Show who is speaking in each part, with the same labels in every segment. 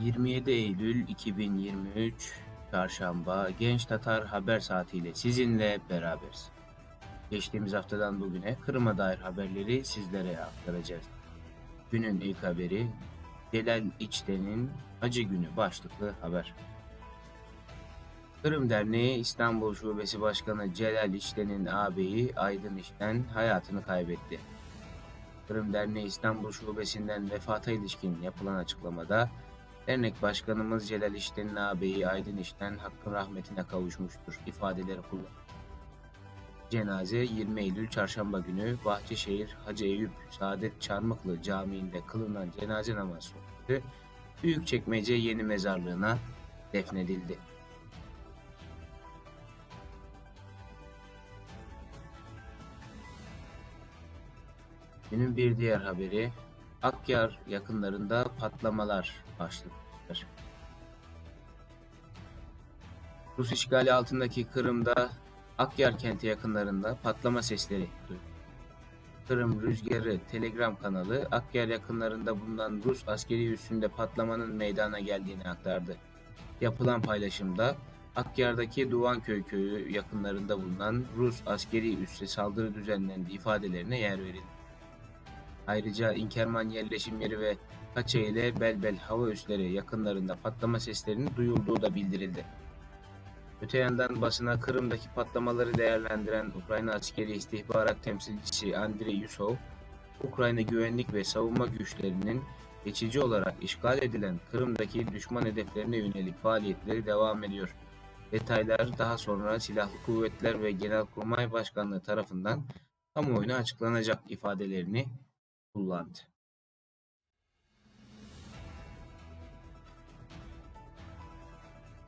Speaker 1: 27 Eylül 2023 Çarşamba Genç Tatar Haber Saati ile sizinle beraberiz. Geçtiğimiz haftadan bugüne Kırım'a dair haberleri sizlere aktaracağız. Günün ilk haberi Celal İçten'in Acı Günü başlıklı haber. Kırım Derneği İstanbul Şubesi Başkanı Celal İçten'in ağabeyi Aydın İçten hayatını kaybetti. Kırım Derneği İstanbul Şubesi'nden vefata ilişkin yapılan açıklamada dernek başkanımız Celal İşten'in ağabeyi Aydın İşten hakkın rahmetine kavuşmuştur ifadeleri kullanıldı. Cenaze 20 Eylül Çarşamba günü Bahçeşehir Hacı Eyüp Saadet Çarmıklı Camii'nde kılınan cenaze namazı sonrası Büyükçekmece Yeni Mezarlığı'na defnedildi. Günün bir diğer haberi Akyar yakınlarında patlamalar başlıklar. Rus işgali altındaki Kırım'da Akyar kenti yakınlarında patlama sesleri duyuldu. Kırım Rüzgarı Telegram kanalı Akyar yakınlarında bulunan Rus askeri üssünde patlamanın meydana geldiğini aktardı. Yapılan paylaşımda Akyar'daki Duvanköy köyü yakınlarında bulunan Rus askeri üsse saldırı düzenlendi ifadelerine yer verildi. Ayrıca İnkerman yerleşim yeri ve Kaça ile Belbel hava üsleri yakınlarında patlama seslerinin duyulduğu da bildirildi. Öte yandan basına Kırım'daki patlamaları değerlendiren Ukrayna askeri istihbarat temsilcisi Andrei Yusov, Ukrayna güvenlik ve savunma güçlerinin geçici olarak işgal edilen Kırım'daki düşman hedeflerine yönelik faaliyetleri devam ediyor. Detaylar daha sonra Silahlı Kuvvetler ve Genelkurmay Başkanlığı tarafından kamuoyuna açıklanacak ifadelerini kullandı.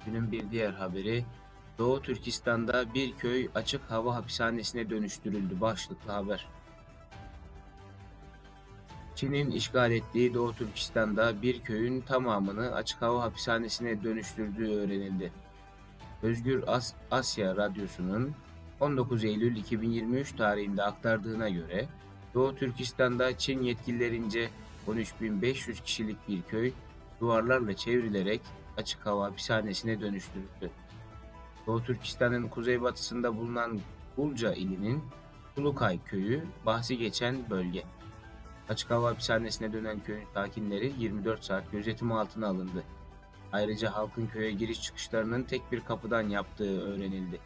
Speaker 1: Günün bir diğer haberi Doğu Türkistan'da bir köy açık hava hapishanesine dönüştürüldü başlıklı haber. Çin'in işgal ettiği Doğu Türkistan'da bir köyün tamamını açık hava hapishanesine dönüştürdüğü öğrenildi. Özgür As- Asya Radyosu'nun 19 Eylül 2023 tarihinde aktardığına göre Doğu Türkistan'da Çin yetkililerince 13.500 kişilik bir köy duvarlarla çevrilerek açık hava hapishanesine dönüştürüldü. Doğu Türkistan'ın kuzeybatısında bulunan Bulca ilinin Ulukay köyü bahsi geçen bölge. Açık hava hapishanesine dönen köyün sakinleri 24 saat gözetim altına alındı. Ayrıca halkın köye giriş çıkışlarının tek bir kapıdan yaptığı öğrenildi.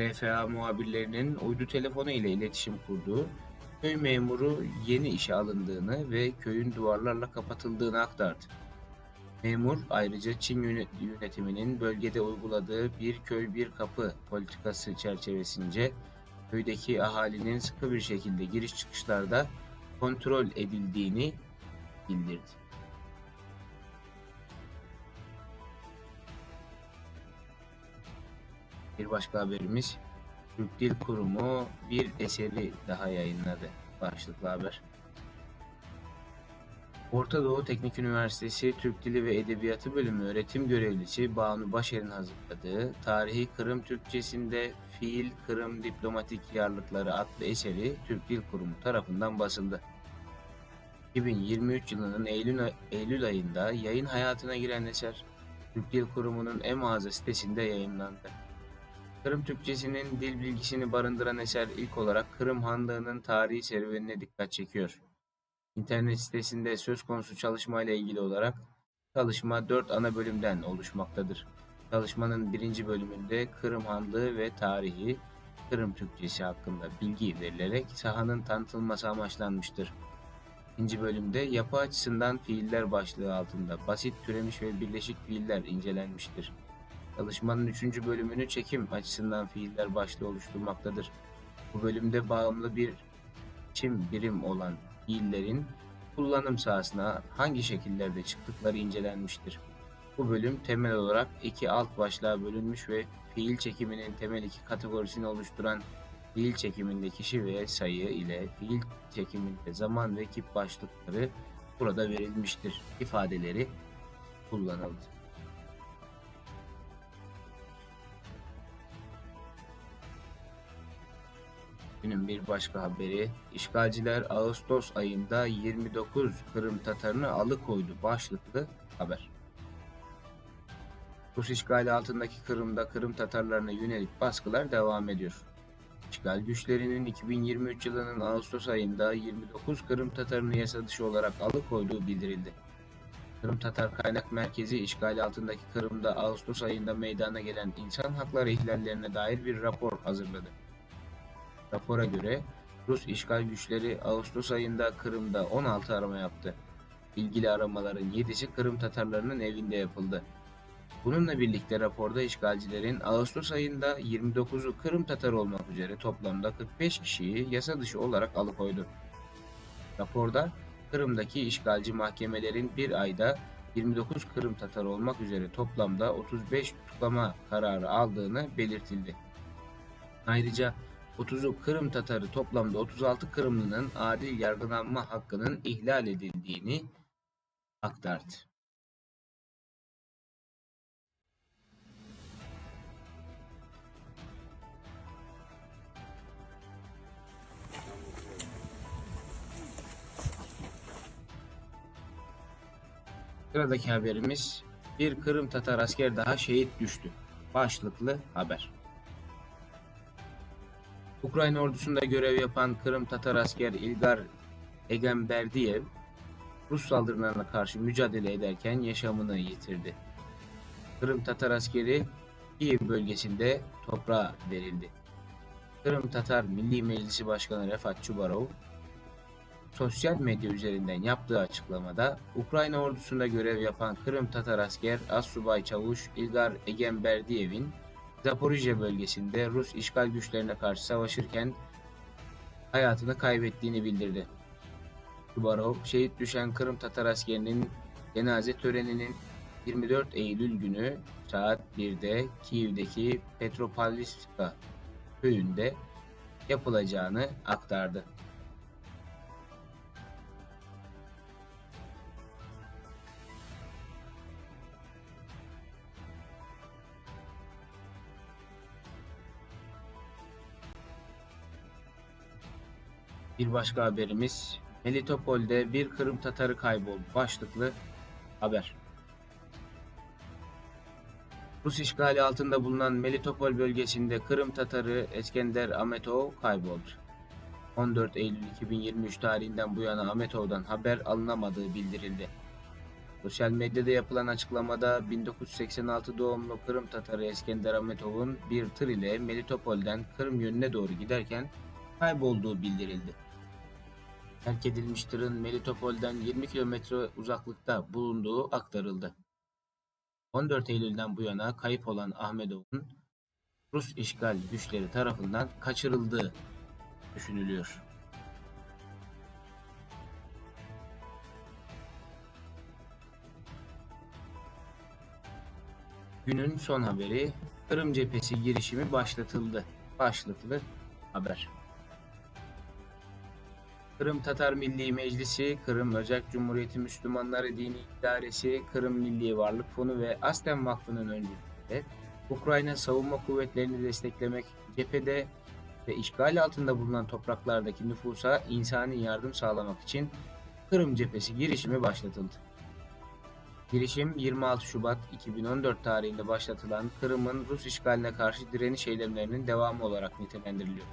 Speaker 1: RFA muhabirlerinin uydu telefonu ile iletişim kurduğu köy memuru yeni işe alındığını ve köyün duvarlarla kapatıldığını aktardı. Memur ayrıca Çin yönet- yönetiminin bölgede uyguladığı bir köy bir kapı politikası çerçevesince köydeki ahalinin sıkı bir şekilde giriş çıkışlarda kontrol edildiğini bildirdi. Bir başka haberimiz Türk Dil Kurumu bir eseri daha yayınladı. Başlıklı haber. Orta Doğu Teknik Üniversitesi Türk Dili ve Edebiyatı Bölümü öğretim görevlisi Banu Başer'in hazırladığı Tarihi Kırım Türkçesinde Fiil Kırım Diplomatik Yarlıkları adlı eseri Türk Dil Kurumu tarafından basıldı. 2023 yılının Eylül, Eylül ayında yayın hayatına giren eser Türk Dil Kurumu'nun e-mağaza sitesinde yayınlandı. Kırım Türkçesinin dil bilgisini barındıran eser ilk olarak Kırım Hanlığı'nın tarihi serüvenine dikkat çekiyor. İnternet sitesinde söz konusu çalışmayla ilgili olarak çalışma 4 ana bölümden oluşmaktadır. Çalışmanın birinci bölümünde Kırım Hanlığı ve tarihi, Kırım Türkçesi hakkında bilgi verilerek sahanın tanıtılması amaçlanmıştır. İkinci bölümde yapı açısından fiiller başlığı altında basit türemiş ve birleşik fiiller incelenmiştir. Çalışmanın üçüncü bölümünü çekim açısından fiiller başlığı oluşturmaktadır. Bu bölümde bağımlı bir biçim birim olan fiillerin kullanım sahasına hangi şekillerde çıktıkları incelenmiştir. Bu bölüm temel olarak iki alt başlığa bölünmüş ve fiil çekiminin temel iki kategorisini oluşturan fiil çekiminde kişi ve sayı ile fiil çekiminde zaman ve kip başlıkları burada verilmiştir ifadeleri kullanıldı. Günün bir başka haberi, işgalciler Ağustos ayında 29 Kırım Tatarını alıkoydu başlıklı haber. Rus işgali altındaki Kırım'da Kırım Tatarlarına yönelik baskılar devam ediyor. İşgal güçlerinin 2023 yılının Ağustos ayında 29 Kırım Tatarını yasa dışı olarak alıkoyduğu bildirildi. Kırım Tatar Kaynak Merkezi işgali altındaki Kırım'da Ağustos ayında meydana gelen insan hakları ihlallerine dair bir rapor hazırladı. Rapora göre Rus işgal güçleri Ağustos ayında Kırım'da 16 arama yaptı. İlgili aramaların 7'si Kırım Tatarlarının evinde yapıldı. Bununla birlikte raporda işgalcilerin Ağustos ayında 29'u Kırım Tatarı olmak üzere toplamda 45 kişiyi yasa dışı olarak alıkoydu. Raporda Kırım'daki işgalci mahkemelerin bir ayda 29 Kırım Tatarı olmak üzere toplamda 35 tutuklama kararı aldığını belirtildi. Ayrıca 30'u Kırım Tatarı toplamda 36 Kırımlı'nın adil yargılanma hakkının ihlal edildiğini aktardı. Sıradaki haberimiz bir Kırım Tatar asker daha şehit düştü. Başlıklı haber. Ukrayna ordusunda görev yapan Kırım Tatar asker İlgar Egemberdiyev Rus saldırılarına karşı mücadele ederken yaşamını yitirdi. Kırım Tatar askeri Kiev bölgesinde toprağa verildi. Kırım Tatar Milli Meclisi Başkanı Refat Çubarov sosyal medya üzerinden yaptığı açıklamada Ukrayna ordusunda görev yapan Kırım Tatar asker Assubay Çavuş İlgar Egemberdiyev'in Zaporijye bölgesinde Rus işgal güçlerine karşı savaşırken hayatını kaybettiğini bildirdi. Tubarov, şehit düşen Kırım Tatar askerinin cenaze töreninin 24 Eylül günü saat 1'de Kiev'deki Petropavlivka köyünde yapılacağını aktardı. Bir başka haberimiz Melitopol'de bir Kırım Tatarı kayboldu başlıklı haber. Rus işgali altında bulunan Melitopol bölgesinde Kırım Tatarı Eskender Ametov kayboldu. 14 Eylül 2023 tarihinden bu yana Ametov'dan haber alınamadığı bildirildi. Sosyal medyada yapılan açıklamada 1986 doğumlu Kırım Tatarı Eskender Ametov'un bir tır ile Melitopol'den Kırım yönüne doğru giderken kaybolduğu bildirildi. Terk edilmiş tırın Melitopol'den 20 kilometre uzaklıkta bulunduğu aktarıldı. 14 Eylül'den bu yana kayıp olan Ahmedov'un Rus işgal güçleri tarafından kaçırıldığı düşünülüyor. Günün son haberi Kırım cephesi girişimi başlatıldı. Başlıklı haber. Kırım Tatar Milli Meclisi, Kırım Özerk Cumhuriyeti Müslümanları Dini İdaresi, Kırım Milli Varlık Fonu ve Aslen Vakfı'nın öncülüğünde Ukrayna savunma kuvvetlerini desteklemek, cephede ve işgal altında bulunan topraklardaki nüfusa insani yardım sağlamak için Kırım cephesi girişimi başlatıldı. Girişim 26 Şubat 2014 tarihinde başlatılan Kırım'ın Rus işgaline karşı direniş eylemlerinin devamı olarak nitelendiriliyor.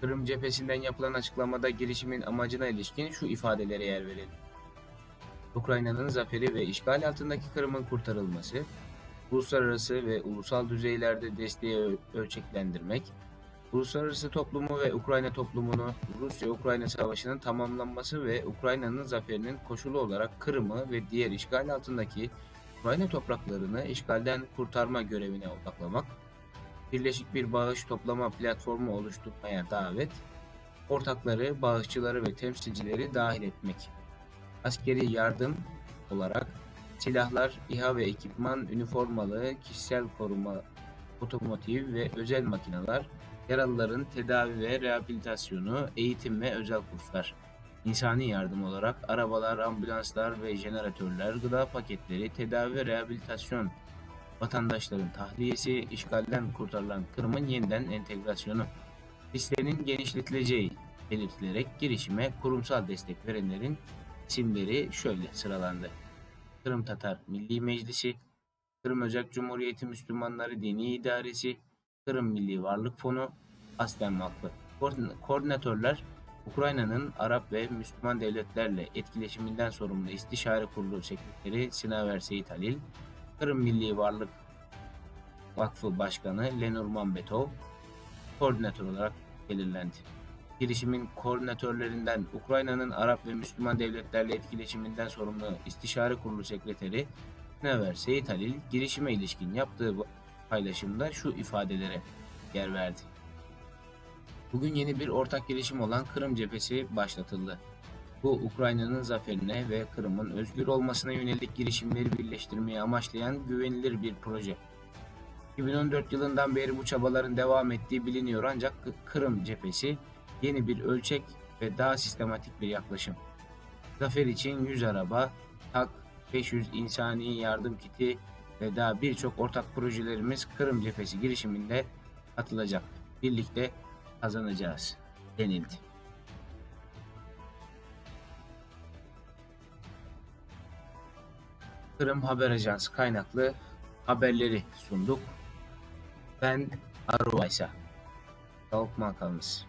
Speaker 1: Kırım cephesinden yapılan açıklamada girişimin amacına ilişkin şu ifadelere yer verildi. Ukrayna'nın zaferi ve işgal altındaki Kırım'ın kurtarılması, uluslararası ve ulusal düzeylerde desteği ölçeklendirmek, uluslararası toplumu ve Ukrayna toplumunu Rusya-Ukrayna savaşının tamamlanması ve Ukrayna'nın zaferinin koşulu olarak Kırım'ı ve diğer işgal altındaki Ukrayna topraklarını işgalden kurtarma görevine odaklamak, birleşik bir bağış toplama platformu oluşturmaya davet, ortakları, bağışçıları ve temsilcileri dahil etmek. Askeri yardım olarak silahlar, İHA ve ekipman, üniformalı, kişisel koruma, otomotiv ve özel makineler, yaralıların tedavi ve rehabilitasyonu, eğitim ve özel kurslar. İnsani yardım olarak arabalar, ambulanslar ve jeneratörler, gıda paketleri, tedavi ve rehabilitasyon vatandaşların tahliyesi, işgalden kurtarılan Kırım'ın yeniden entegrasyonu. Listenin genişletileceği belirtilerek girişime kurumsal destek verenlerin isimleri şöyle sıralandı. Kırım Tatar Milli Meclisi, Kırım Özerk Cumhuriyeti Müslümanları Dini İdaresi, Kırım Milli Varlık Fonu, Aslen Vakfı. Koordin- Koordinatörler Ukrayna'nın Arap ve Müslüman devletlerle etkileşiminden sorumlu İstişare Kurulu Sekreteri Sinaver Seyit Halil, Kırım Milli Varlık Vakfı Başkanı Lenormand Betov koordinatör olarak belirlendi. Girişimin koordinatörlerinden Ukrayna'nın Arap ve Müslüman devletlerle etkileşiminden sorumlu İstişare Kurulu Sekreteri Never Seyit Halil girişime ilişkin yaptığı paylaşımda şu ifadelere yer verdi. Bugün yeni bir ortak girişim olan Kırım cephesi başlatıldı. Bu Ukrayna'nın zaferine ve Kırım'ın özgür olmasına yönelik girişimleri birleştirmeyi amaçlayan güvenilir bir proje. 2014 yılından beri bu çabaların devam ettiği biliniyor ancak Kı- Kırım cephesi yeni bir ölçek ve daha sistematik bir yaklaşım. Zafer için 100 araba, TAK, 500 insani yardım kiti ve daha birçok ortak projelerimiz Kırım cephesi girişiminde katılacak. Birlikte kazanacağız denildi. Kırım Haber Ajansı kaynaklı haberleri sunduk. Ben Aruvaysa. Sağlıkla kalınız.